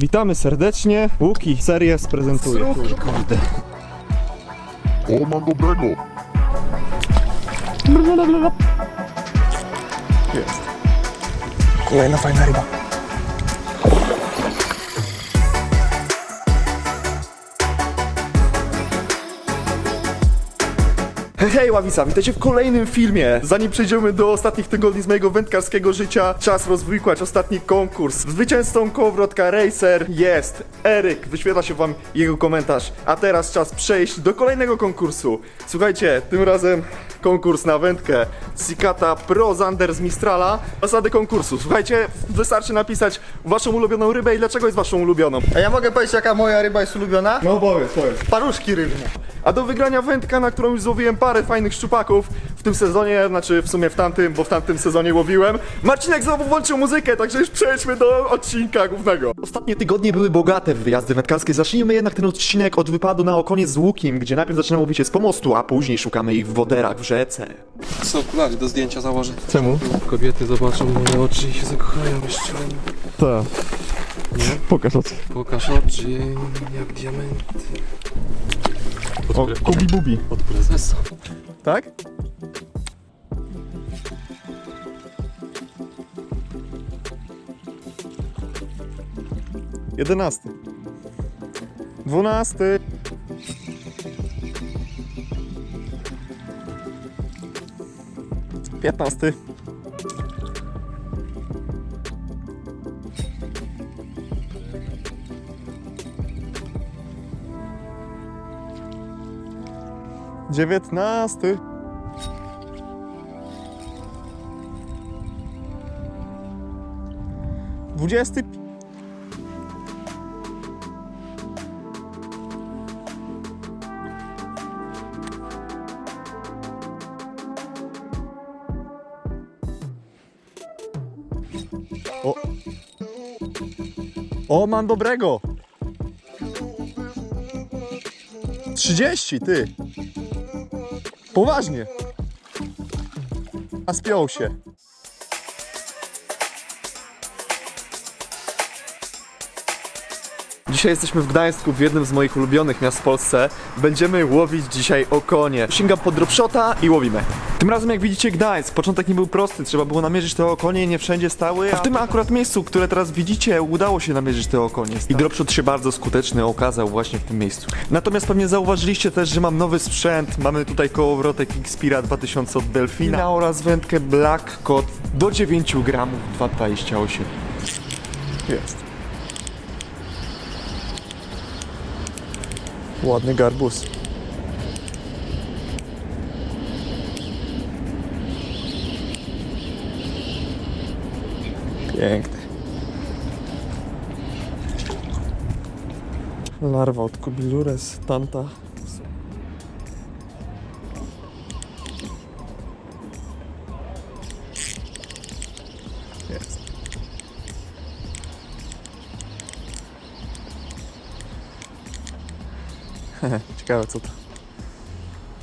Witamy serdecznie. Łuki serię sprezentuje. Kurde. O, mam dobrego. Jest. Kolejna fajna ryba. Hej, Ławisa, witajcie w kolejnym filmie. Zanim przejdziemy do ostatnich tygodni z mojego wędkarskiego życia, czas rozwikłać ostatni konkurs. Zwycięzcą kołowrotka Racer jest Eryk. Wyświetla się wam jego komentarz. A teraz czas przejść do kolejnego konkursu. Słuchajcie, tym razem konkurs na wędkę Sikata Pro Zander z Mistrala. Zasady konkursu. Słuchajcie, wystarczy napisać waszą ulubioną rybę i dlaczego jest waszą ulubioną. A ja mogę powiedzieć jaka moja ryba jest ulubiona? No powiedz, powiedz. Paruszki rybne. A do wygrania wędka, na którą już złowiłem parę fajnych szczupaków w tym sezonie, znaczy w sumie w tamtym, bo w tamtym sezonie łowiłem. Marcinek znowu włączył muzykę, także już przejdźmy do odcinka głównego. Ostatnie tygodnie były bogate w wyjazdy wędkarskie. Zacznijmy jednak ten odcinek od wypadu na okonie z łukiem, gdzie najpierw zaczynamy łowić je z pomostu, a później szukamy ich w woderach w rzece. Co okulary do zdjęcia założę. Czemu? Kobiety zobaczą moje oczy i się zakochają jeszcze. Tak. Pokaż oczy. Pokaż oczy jak diamenty. Od, O, Kubi Bubi. od prezesa. Tak? Jedenasty. Dwunasty. Piętnasty. Dziewiętnasty. Dwudziesty. O. O, mam dobrego. Trzydzieści, ty. Poważnie. A spiął się. Dzisiaj jesteśmy w Gdańsku, w jednym z moich ulubionych miast w Polsce. Będziemy łowić dzisiaj okonie. Sięgam po dropshota i łowimy. Tym razem jak widzicie Gdańsk, początek nie był prosty, trzeba było namierzyć te okonie, nie wszędzie stały, a w tym akurat miejscu, które teraz widzicie, udało się namierzyć te okonie. I dropshot się bardzo skuteczny okazał właśnie w tym miejscu. Natomiast pewnie zauważyliście też, że mam nowy sprzęt. Mamy tutaj kołowrotek Xpira 2000 od Delfina oraz wędkę Black Cod do 9 gramów 2,28. Jest. Ładny garbus. Piękny. Larwa od Kubilures, tanta. Ciekawe co to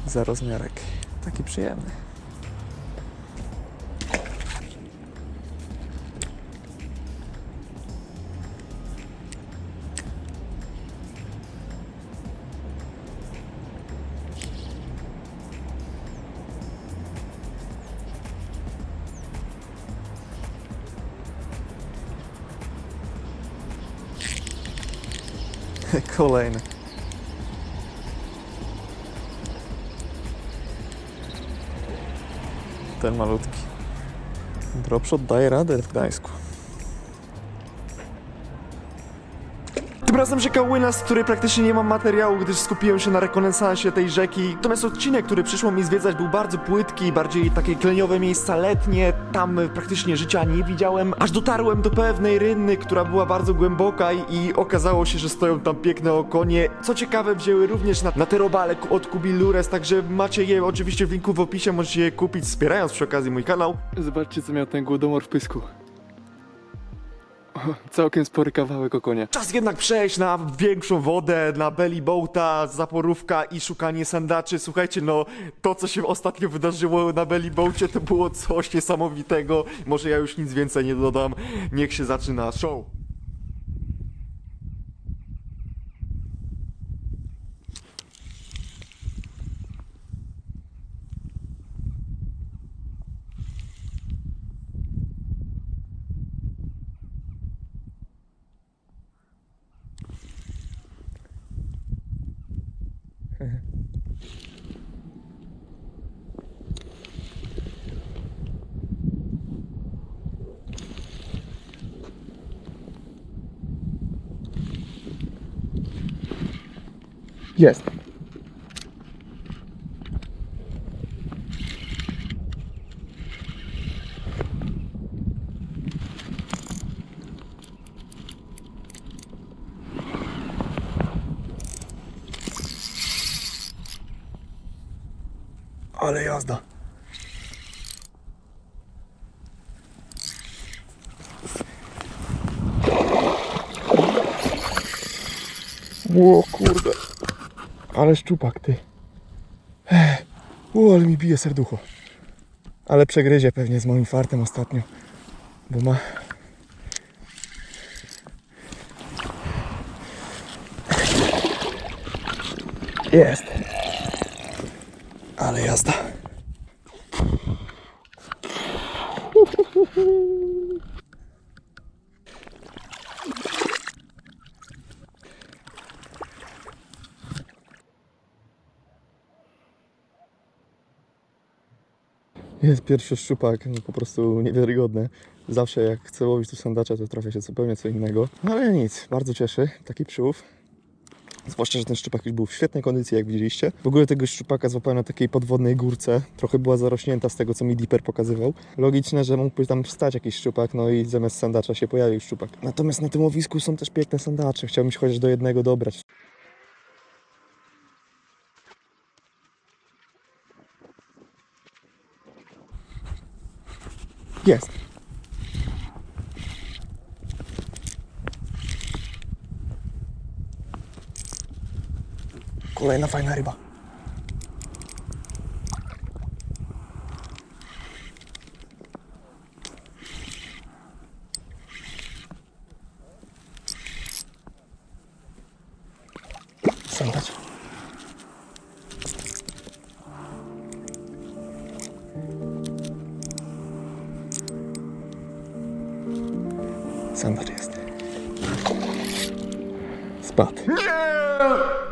za rozmiarek. Taki przyjemny. Kolejny. Ten malutki. Dropshot daje radę w Gdańsku. Razem rzeka Łyna, z której praktycznie nie mam materiału, gdyż skupiłem się na rekonesansie tej rzeki. Natomiast odcinek, który przyszło mi zwiedzać, był bardzo płytki, bardziej takie kleniowe miejsca letnie. Tam praktycznie życia nie widziałem, aż dotarłem do pewnej rynny, która była bardzo głęboka i, okazało się, że stoją tam piękne okonie. Co ciekawe, wzięły również na, na te robale od Kubi Lures, także macie je oczywiście w linku w opisie, możecie je kupić, wspierając przy okazji mój kanał. Zobaczcie co miał ten głodomor w pysku. O, całkiem spory kawałek okonia. Czas jednak przejść na większą wodę, na belly boata, zaporówka i szukanie sandaczy. Słuchajcie, no to co się ostatnio wydarzyło na belly boacie to było coś niesamowitego. Może ja już nic więcej nie dodam. Niech się zaczyna show. Jest. Ale jazda. O kurde. Ale szczupak ty. U, ale mi bije serducho. Ale przegryzie pewnie z moim fartem ostatnio. Bo ma... Jest. Ale jazda. Jest pierwszy szczupak, no po prostu niewiarygodne. Zawsze jak chcę łowić tu sandacza, to trafia się zupełnie co innego. No ale nic, bardzo cieszy taki przyłów. Zwłaszcza, że ten szczupak już był w świetnej kondycji, jak widzieliście. W ogóle tego szczupaka złapałem na takiej podwodnej górce. Trochę była zarośnięta z tego, co mi Dipper pokazywał. Logiczne, że mógłby tam wstać jakiś szczupak, no i zamiast sandacza się pojawił szczupak. Natomiast na tym łowisku są też piękne sandacze. Chciałbym się chociaż do jednego dobrać. Jest. Kolejna fajna ryba. Sandacz. Sandacz jest. Spadł. Nie!